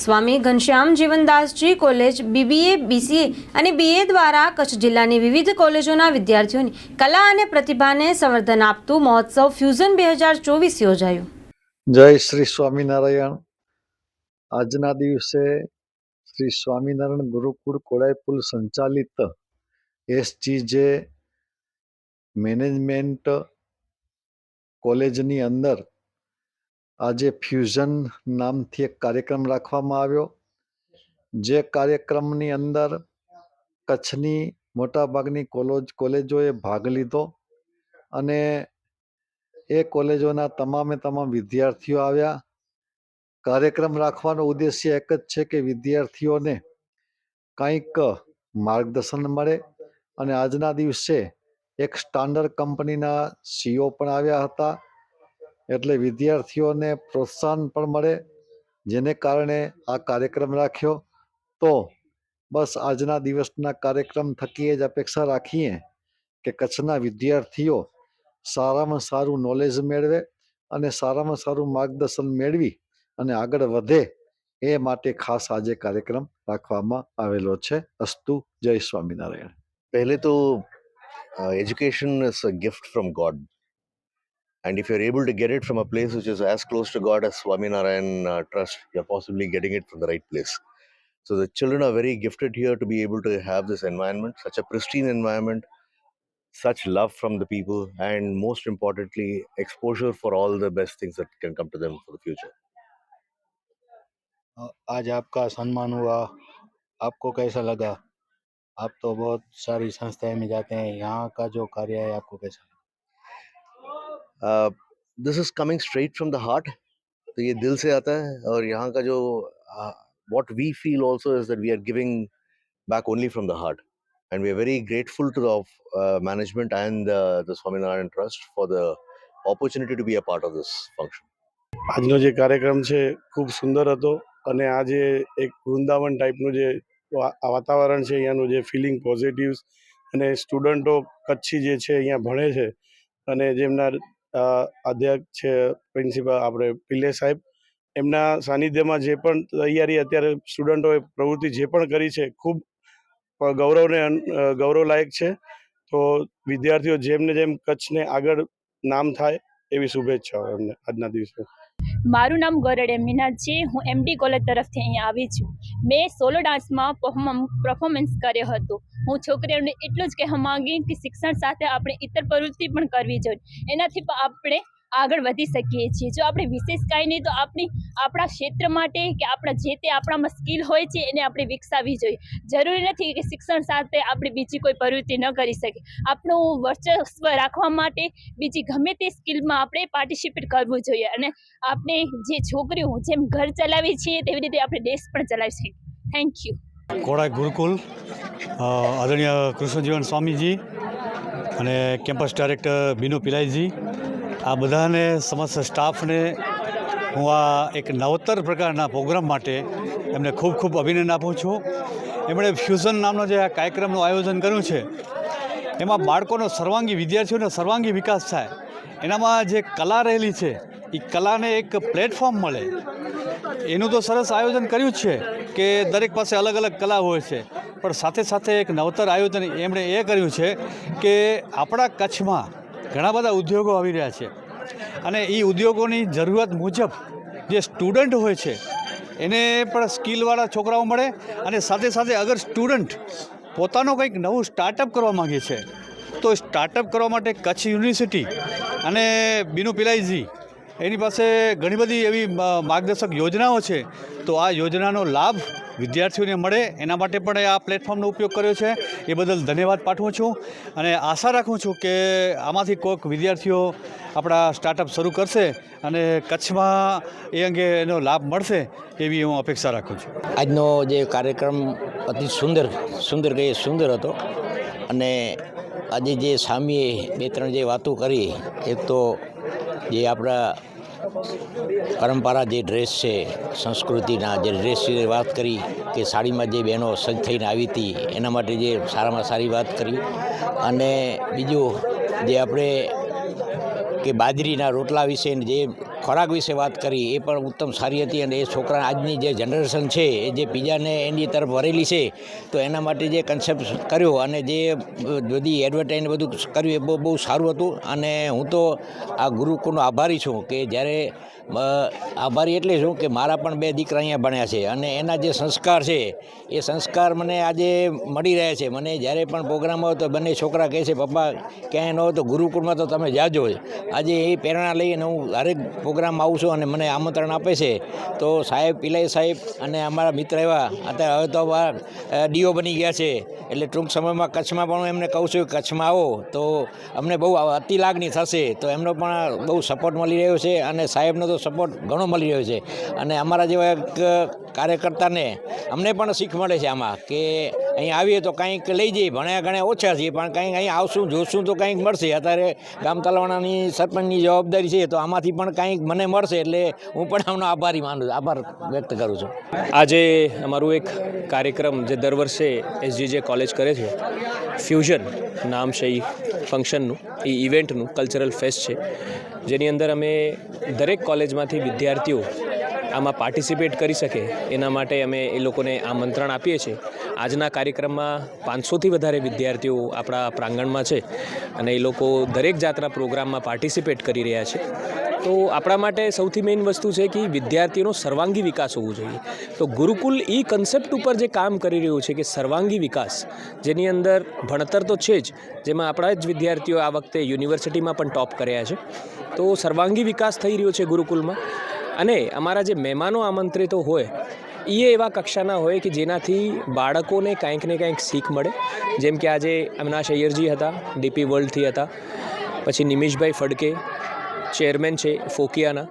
Swami Ghanshyam Jivandasji college BBA BCA અને BA દ્વારા કચ્છ જિલ્લાની વિવિધ કોલેજોના વિદ્યાર્થીઓની કલા અને પ્રતિભાને સંવર્ધન આપતું મહોત્સવ ફ્યુઝન બે હજાર ચોવીસ યોજાયું. જય શ્રી સ્વામિનારાયણ. આજના દિવસે શ્રી સ્વામિનારાયણ ગુરુકુળ કોળાયપુલ સંચાલિત એસજીજે મેનેજમેન્ટ કોલેજની અંદર આજે ફ્યુઝન નામથી એક કાર્યક્રમ રાખવામાં આવ્યો. જે કાર્યક્રમની અંદર કચ્છની મોટાભાગની કોલેજ, કોલેજોએ ભાગ લીધો અને એ કોલેજોના તમામે તમામ વિદ્યાર્થીઓ આવ્યા. કાર્યક્રમ રાખવાનો ઉદ્દેશ્ય એક જ છે કે વિદ્યાર્થીઓને કંઈક માર્ગદર્શન મળે અને આજના દિવસે એક સ્ટાન્ડર્ડ કંપનીના સીઓ પણ આવ્યા હતા. એટલે વિદ્યાર્થીઓને પ્રોત્સાહન પણ મળે, જેને કારણે આ કાર્યક્રમ રાખ્યો. તો બસ આજના દિવસના કાર્યક્રમ થકી જ અપેક્ષા રાખીએ કે કચ્છના વિદ્યાર્થીઓ સારામાં સારું નોલેજ મેળવે અને સારામાં સારું માર્ગદર્શન મેળવી અને આગળ વધે એ માટે ખાસ આજે કાર્યક્રમ રાખવામાં આવેલો છે. અસ્તુ, જય સ્વામિનારાયણ. પહેલે તો education is a gift from God and if you're able to get it from a place which is as close to god as swaminarayan uh, trust you're possibly getting it from the right place so the children are very gifted here to be able to have this environment such a pristine environment such love from the people and most importantly exposure for all the best things that can come to them for the future अ, आज आपका सम्मान हुआ आपको कैसा लगा आप तो बहुत सारी संस्थाएं में जाते हैं यहाँ का जो कार्य है आपको कैसा लगा uh, this is coming straight from the heart तो ये दिल से आता है और यहाँ का जो what we feel also is that we are giving back only from the heart and we are very grateful to the uh, management and uh, the Swaminarayan Trust for the opportunity to be a part of this function. આજનો જે કાર્યક્રમ છે ખૂબ સુંદર હતો અને આજે એક વૃંદાવન ટાઈપનું જે વા- આ વાતાવરણ છે અહીંયાનું જે ફિલિંગ પોઝિટિવ્સ અને સ્ટુડન્ટો કચ્છી જે છે અહીંયા ભણે છે અને જેમના અ, અધ્યક્ષ છે, પ્રિન્સિપલ આપણે પિલ્લે સાહેબ. એમના સાનિધ્યમાં જે પણ તૈયારી અત્યારે સ્ટુડન્ટોએ પ્રવૃત્તિ જે પણ કરી છે, ખૂબ ગૌરવને ગૌરવલાયક છે. તો વિદ્યાર્થીઓ જેમને જેમ કચ્છને આગળ નામ થાય એવી શુભેચ્છાઓ એમને આજના દિવસે. મારું નામ ગોરડે મીના છે. હું એમડી કોલેજ તરફથી અહીંયા આવી છું. મેં સોલો ડાન્સમાં પરફોર્મન્સ કર્યો હતો. હું છોકરીઓને એટલું જ કહેવા માગી કે શિક્ષણ સાથે આપણે ઇતર પ્રવૃત્તિ પણ કરવી જોઈએ. એનાથી પણ આપણે આગળ વધી શકીએ છીએ. જો આપણે વિશેષ કાંઈ નહીં, તો આપણી, આપણા ક્ષેત્ર માટે કે આપણા જે તે આપણામાં સ્કિલ હોય છે, એને આપણે વિકસાવવી જોઈએ. જરૂરી નથી કે શિક્ષણ સાથે આપણે બીજી કોઈ પ્રવૃત્તિ ન કરી શકીએ. આપણું વર્ચસ્વ રાખવા માટે બીજી ગમે તે સ્કિલમાં આપણે પાર્ટિસિપેટ કરવું જોઈએ. અને આપણે જે છોકરીઓ જેમ ઘર ચલાવીએ છીએ, તેવી રીતે આપણે દેશ પણ ચલાવી શકીએ. થેન્ક યુ કોડાય ગુરુકુલ આદરણીય કૃષ્ણજીવન સ્વામીજી અને કેમ્પસ ડાયરેક્ટર બીનુ પિલાઈજી. આ બધાને સમસ્ત સ્ટાફને હું આ એક નવતર પ્રકારના પ્રોગ્રામ માટે એમને ખૂબ ખૂબ અભિનંદન આપું છું. એમણે ફ્યુઝન નામનો જે આ કાર્યક્રમનું આયોજન કર્યું છે, એમાં બાળકોનો સર્વાંગી વિદ્યાર્થીઓનો સર્વાંગી વિકાસ થાય. એનામાં જે કલા રહેલી છે, એ કલાને એક પ્લેટફોર્મ મળે. એનું તો સરસ આયોજન કર્યું જ છે કે દરેક પાસે અલગ અલગ કલા હોય છે. પણ સાથે સાથે એક નવતર આયોજન એમણે એ કર્યું છે કે આપણા કચ્છમાં ઘણા બધા ઉદ્યોગો આવી રહ્યા છે. અને એ ઉદ્યોગોની જરૂરિયાત મુજબ જે સ્ટુડન્ટ હોય છે, એને પણ સ્કિલવાળા છોકરાઓ મળે અને સાથે સાથે અગર સ્ટુડન્ટ પોતાનો કંઈક નવું સ્ટાર્ટઅપ કરવા માગે છે, તો સ્ટાર્ટઅપ કરવા માટે કચ્છ યુનિવર્સિટી અને બીનુ પિલાઈજી એની પાસે ઘણી બધી એવી માર્ગદર્શક યોજનાઓ છે. તો આ યોજનાનો લાભ વિદ્યાર્થીઓને મળે, એના માટે પણ આ પ્લેટફોર્મનો ઉપયોગ કર્યો છે. એ બદલ ધન્યવાદ પાઠવું છું અને આશા રાખું છું કે આમાંથી કોઈક વિદ્યાર્થીઓ આપણા સ્ટાર્ટઅપ શરૂ કરશે અને કચ્છમાં એ અંગે એનો લાભ મળશે એવી હું અપેક્ષા રાખું છું. આજનો જે કાર્યક્રમ અતિ સુંદર સુંદર કહીએ સુંદર હતો અને આજે જે સ્વામીએ બે ત્રણ જે વાતો કરી, એક તો જે આપણા પરંપરા જે ડ્રેસ છે, સંસ્કૃતિના જે ડ્રેસ વિશે વાત કરી કે સાડીમાં જે બહેનો સજ્જ થઈને આવી હતી, એના માટે જે સારામાં સારી વાત કરી. અને બીજું જે આપણે કે બાજરીના રોટલા વિશે જે ખોરાક વિશે વાત કરી, એ પણ ઉત્તમ સારી હતી અને એ છોકરા આજની જે જનરેશન છે, એ જે બીજાને એની તરફ વરેલી છે, તો એના માટે જે કન્સેપ્ટ કર્યો અને જે બધી એડવર્ટાઇઝ બધું કર્યું, એ બહુ બહુ સારું હતું. અને હું તો આ ગુરુકુળનો આભારી છું કે જ્યારે આભારી એટલે શું કે મારા પણ બે દીકરા અહીંયા ભણ્યા છે અને એના જે સંસ્કાર છે, એ સંસ્કાર મને આજે મળી રહ્યા છે. મને જ્યારે પણ પ્રોગ્રામ હોય તો બંને છોકરા કહે છે, પપ્પા, ક્યાંય ન હોય તો ગુરુકુળમાં તો તમે જાજો આજે એ પ્રેરણા લઈને હું હરેક પ્રોગ્રામ આવું છું અને મને આમંત્રણ આપે છે, તો સાહેબ, પિલાઈ સાહેબ અને અમારા મિત્ર એવા અત્યારે હવે તો ડીઓ બની ગયા છે. એટલે ટૂંક સમયમાં કચ્છમાં પણ એમને કહું છું કચ્છમાં આવો, તો અમને બહુ અતિ લાગણી થશે. તો એમનો પણ બહુ સપોર્ટ મળી રહ્યો છે અને સાહેબનો તો સપોર્ટ ઘણો મળી રહ્યો છે. અને અમારા જેવા એક કાર્યકર્તાને અમને પણ શીખ મળે છે આમાં કે અહીં આવીએ તો કંઈક લઈ જઈએ, ભણ્યા ઘણા ઓછા છીએ, પણ કંઈક અહીં આવશું, જોશું તો કંઈક મળશે. અત્યારે ગામ તલવાણાની સરપંચની જવાબદારી છે, તો આમાંથી પણ કંઈક મને મળશે એટલે હું પણ આમનો આભારી માનું છું, આભાર વ્યક્ત કરું છું. આજે અમારું એક કાર્યક્રમ જે દર વર્ષે એસજીજે કોલેજ કરે છે, ફ્યુઝન નામ છે એ ફંક્શનનું, એ ઇવેન્ટનું, કલ્ચરલ ફેસ્ટ છે. જેની અંદર અમે દરેક કોલેજમાંથી વિદ્યાર્થીઓ આમાં પાર્ટિસિપેટ કરી શકે, એના માટે અમે એ લોકોને આમંત્રણ આપીએ છીએ. આજના કાર્યક્રમમાં પાંચસોથી વધારે વિદ્યાર્થીઓ આપણા પ્રાંગણમાં છે અને એ લોકો દરેક જાતના પ્રોગ્રામમાં પાર્ટિસિપેટ કરી રહ્યા છે. તો આપણા માટે સૌથી મેઇન વસ્તુ છે કે વિદ્યાર્થીઓનો સર્વાંગી વિકાસ હોવો જોઈએ. તો ગુરુકુલ એ કન્સેપ્ટ ઉપર જે કામ કરી રહ્યું છે કે સર્વાંગી વિકાસ, જેની અંદર ભણતર તો છે જ, જેમાં આપણા જ વિદ્યાર્થીઓ આ વખતે યુનિવર્સિટીમાં પણ ટોપ કર્યા છે. તો સર્વાંગી વિકાસ થઈ રહ્યો છે ગુરુકુલમાં. અને અમારા જે મહેમાનો આમંત્રિતો હોય એ એવા કક્ષાના હોય કે જેનાથી બાળકોને કાંઈક ને કાંઈક શીખ મળે. જેમ કે આજે અમનાશ અય્યરજી હતા, ડીપી વર્લ્ડથી હતા. પછી નિમિષભાઈ ફડકે ચેરમેન છે ફોકિયાના.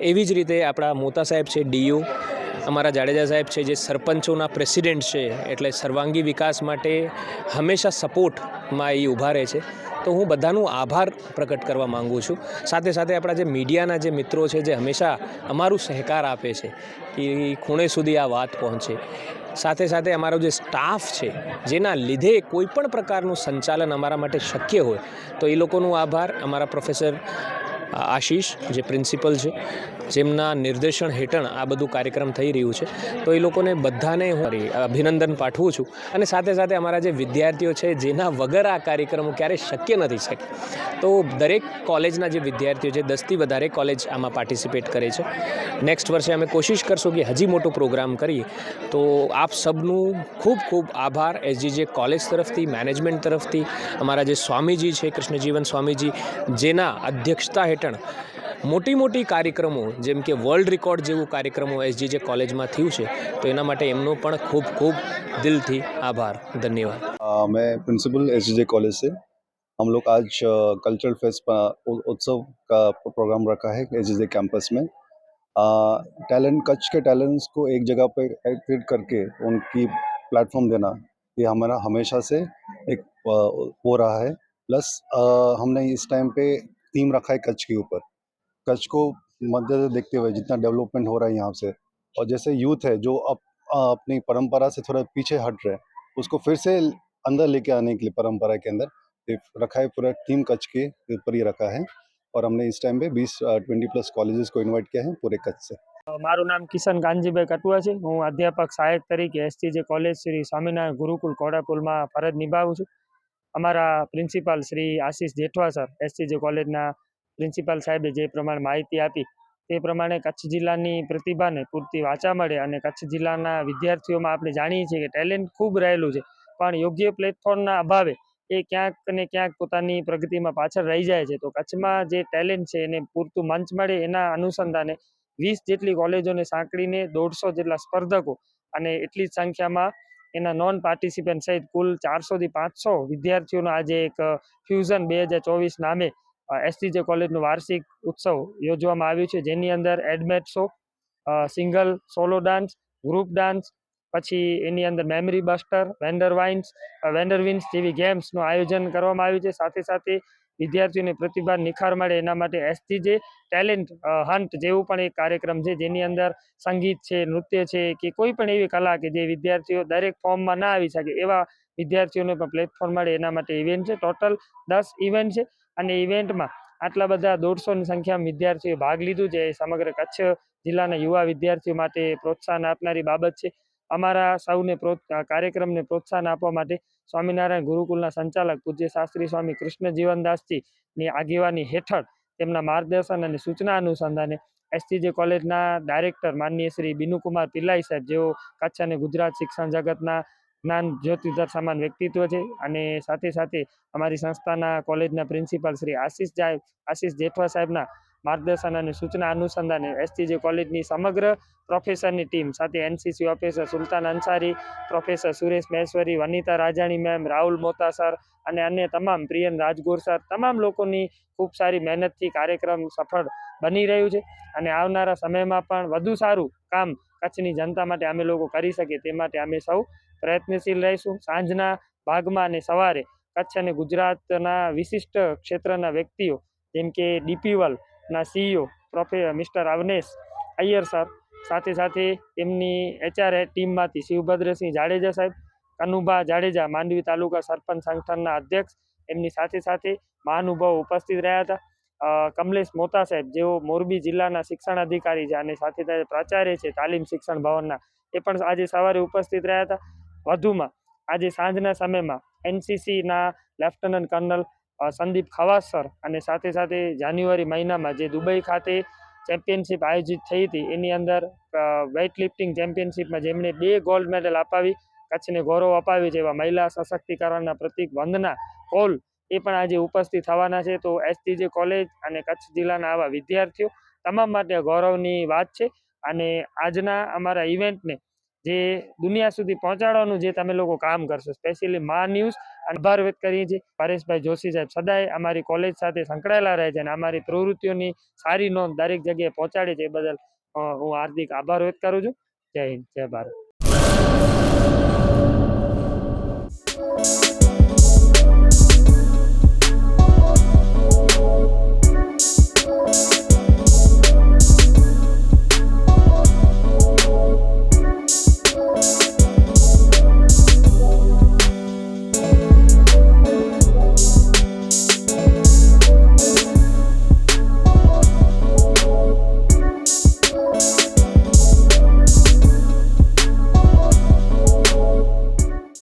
એવી જ રીતે આપણા મોતા સાહેબ છે ડીયુ, અમારા જાડેજા સાહેબ છે જે સરપંચોના પ્રેસિડેન્ટ છે, એટલે સર્વાંગી વિકાસ માટે હંમેશા સપોર્ટમાં એ ઊભા રહે છે. તો હું બધાનું આભાર પ્રકટ કરવા માગું છું. સાથે સાથે આપણા જે મીડિયાના જે મિત્રો છે જે હંમેશા અમારું સહકાર આપે છે કે ખૂણે સુધી આ વાત પહોંચે. સાથે સાથે અમારો જે સ્ટાફ છે, જેના લીધે કોઈ પણ પ્રકારનું સંચાલન અમારા માટે શક્ય હોય, તો એ લોકોનું આભાર. અમારા પ્રોફેસર આશીષ જે પ્રિન્સિપલ છે, જેમના નિર્દેશન હેઠળ આ બધું કાર્યક્રમ થઈ રહ્યું છે, તો એ લોકોને બધાને હું અભિનંદન પાઠવું છું. અને સાથે સાથે અમારા જે વિદ્યાર્થીઓ છે, જેના વગર આ કાર્યક્રમો ક્યારેય શક્ય નથી શકે, તો દરેક કોલેજના જે વિદ્યાર્થીઓ છે, દસથી વધારે કોલેજ આમાં પાર્ટિસિપેટ કરે છે. નેક્સ્ટ વર્ષે અમે કોશિશ કરશું કે હજી મોટો પ્રોગ્રામ કરીએ. તો આપ સબનું ખૂબ ખૂબ આભાર. એસજીજે કોલેજ તરફથી, મેનેજમેન્ટ તરફથી, અમારા જે સ્વામીજી છે, કૃષ્ણજીવન સ્વામીજી, જેના અધ્યક્ષતા હેઠળ મોટી મોટી કાર્યક્રમો જેમ કે વર્લ્ડ રેકોર્ડ જેવું કાર્યક્રમો એસજીજે કોલેજમાં થયું છે તો એના માટે એમનો પણ ખૂબ ખૂબ દિલથી આભાર ધન્યવાદ अ, मैं प्रिंसिपल एस कॉलेज से हम लोग आज कल्चरल फेस्ट उत्सव का प्रोग्राम रखा है एस कैंपस में टैलेंट कच्छ के टैलेंट्स को एक जगह पे एक्टिवेट करके उनकी प्लेटफॉर्म देना ये हमारा हमेशा से एक अ, हो रहा है प्लस हमने इस टाइम पे थीम रखा है कच्छ के ऊपर कच्छ को मद्देनजर देखते हुए जितना डेवलपमेंट हो रहा है यहाँ से और जैसे यूथ है जो अब अ, अपनी परंपरा से थोड़ा पीछे हट रहे हैं उसको फिर से अंदर लेके आने के लिए परंपरा के अंदर ये रखा है पूरा टीम कच्छ के ऊपर ही रखा है और हमने इस टाइम पे 20 ट्वेंटी प्लस कॉलेजेस को इनवाइट किया है पूरे कच्छ से મારું નામ કિશન કાનજીભાઈ કટુઆ છે હું અધ્યાપક સહાયક તરીકે એસટીજે કોલેજ શ્રી સ્વામિનારાયણ ગુરુકુલ કોડાપુલમાં ફરજ નિભાવું છું અમારા principal Shri Ashish Jethwa sir STJ કોલેજના પ્રિન્સિપાલ સાહેબે જે પ્રમાણે માહિતી આપી, તે પ્રમાણે કચ્છ જિલ્લાની પ્રતિભાને પૂરતી વાચા મળે અને કચ્છ જિલ્લાના વિદ્યાર્થીઓમાં આપણે જાણીએ છીએ કે ટેલેન્ટ ખૂબ રહેલું છે. પણ યોગ્ય પ્લેટફોર્મના અભાવે એ ક્યાંક ને ક્યાંક પોતાની પ્રગતિમાં પાછળ રહી જાય છે. તો કચ્છમાં જે ટેલેન્ટ છે એને પૂરતું મંચ મળે એના અનુસંધાને વીસ જેટલી કોલેજોને સાંકળીને દોઢસો જેટલા સ્પર્ધકો અને એટલી જ સંખ્યામાં એના નોન પાર્ટિસિપન્ટ સહિત કુલ ચારસોથી પાંચસો વિદ્યાર્થીઓનો આજે એક ફ્યુઝન બે હજાર ચોવીસ નામે એસટીજે કોલેજનું વાર્ષિક ઉત્સવ યોજવામાં આવ્યું છે. જેની અંદર ad mad show single solo dance group dance પછી એની અંદર મેમરી બસ્ટર વેન્ડર વાઇન્સ વેન્ડર વિન્સ જેવી ગેમ્સનું આયોજન કરવામાં આવ્યું છે. સાથે સાથે વિદ્યાર્થીઓની પ્રતિભા નિખાર મળે એના માટે એસટીજે ટેલેન્ટ હન્ટ જેવું પણ એક કાર્યક્રમ છે, જેની અંદર સંગીત છે, નૃત્ય છે, કે કોઈ પણ એવી કલા કે જે વિદ્યાર્થીઓ દરેક ફોર્મમાં ના આવી શકે એવા વિદ્યાર્થીઓને પણ પ્લેટફોર્મ મળે એના માટે ઇવેન્ટ છે. ટોટલ દસ ઇવેન્ટ છે અને ઇવેન્ટમાં આટલા બધા દોઢસોની સંખ્યામાં વિદ્યાર્થીઓએ ભાગ લીધું છે. એ સમગ્ર કચ્છ જિલ્લાના યુવા વિદ્યાર્થીઓ માટે પ્રોત્સાહન આપનારી બાબત છે. અમારા સૌને કાર્યક્રમને પ્રોત્સાહન આપવા માટે સ્વામિનારાયણ ગુરુકુલના સંચાલક પૂજ્ય શાસ્ત્રી સ્વામી કૃષ્ણ જીવનદાસજીની આગેવાની હેઠળ તેમના માર્ગદર્શન અને સૂચના અનુસંધાને એસટીજે કોલેજના ડાયરેક્ટર માનનીય શ્રી બિનુકુમાર પિલ્લાઈ સાહેબ જેઓ કચ્છ અને ગુજરાત શિક્ષણ જગતના જ્ઞાન જ્યોતિધર સમાન વ્યક્તિત્વ છે અને સાથે સાથે અમારી સંસ્થાના કોલેજના પ્રિન્સિપાલ શ્રી આશીષ જાય, આશીષ જેઠવા સાહેબના માર્ગદર્શન અને સૂચના અનુસંધાને એસટીજી કોલેજની સમગ્ર પ્રોફેસરની ટીમ સાથે NCC officer Sultan Ansari, professor Suresh Maheshwari, Vanita Rajani ma'am, Rahul Mota sir અને અન્ય તમામ પ્રિયન રાજગોર સર, તમામ લોકોની ખૂબ સારી મહેનતથી કાર્યક્રમ સફળ બની રહ્યું છે અને આવનારા સમયમાં પણ વધુ સારું કામ કચ્છની જનતા માટે અમે લોકો કરી શકીએ તે માટે અમે સૌ પ્રયત્નશીલ રહીશું. સાંજના ભાગમાં અને સવારે કચ્છ અને ગુજરાતના વિશિષ્ટ ક્ષેત્રના વ્યક્તિઓ જેમ કે ડીપીવલના CEO prof mister Avnesh Iyer sir સાથે સાથે તેમની એચઆર ટીમમાંથી શિવભદ્રસિંહ જાડેજા સાહેબ, કનુભા જાડેજા, માંડવી તાલુકા સરપંચ સંગઠનના અધ્યક્ષ, એમની સાથે સાથે મહાનુભાવો ઉપસ્થિત રહ્યા હતા. કમલેશ મોતા સાહેબ, જેઓ મોરબી જિલ્લાના શિક્ષણ અધિકારી છે અને સાથે સાથે પ્રાચાર્ય છે તાલીમ શિક્ષણ ભવનના, એ પણ આજે સવારે ઉપસ્થિત રહ્યા હતા. વધુમાં, આજે સાંજના સમયમાં એનસીસીના લેફ્ટનન્ટ કર્નલ સંદીપ ખવાસ અને સાથે સાથે જાન્યુઆરી મહિનામાં જે દુબઈ ખાતે ચેમ્પિયનશિપ આયોજિત થઈ હતી, એની અંદર વેઇટ લિફ્ટિંગ ચેમ્પિયનશિપમાં જેમણે બે ગોલ્ડ મેડલ અપાવી, કચ્છને ગૌરવ અપાવ્યું એવા મહિલા સશક્તિકરણના પ્રતિક વંદના કોલ એ પણ આજે ઉપસ્થિત થવાના છે. તો એસટીજે કોલેજ અને કચ્છ જિલ્લાના આવા વિદ્યાર્થીઓ તમામ માટે ગૌરવની વાત છે. અને આજના અમારા ઇવેન્ટને જે દુનિયા સુધી પહોંચાડવાનું જે તમે લોકો કામ કરશો સ્પેશિયલી મા ન્યૂઝ અને આભાર વ્યક્ત કરીએ છીએ. પરેશભાઈ જોશી સાહેબ સદાય અમારી કોલેજ સાથે સંકળાયેલા રહે છે અને અમારી પ્રવૃત્તિઓની સારી નોંધ દરેક જગ્યાએ પહોંચાડે છે એ બદલ હું હાર્દિક આભાર વ્યક્ત કરું છું. જય હિન્દ, જય ભારત.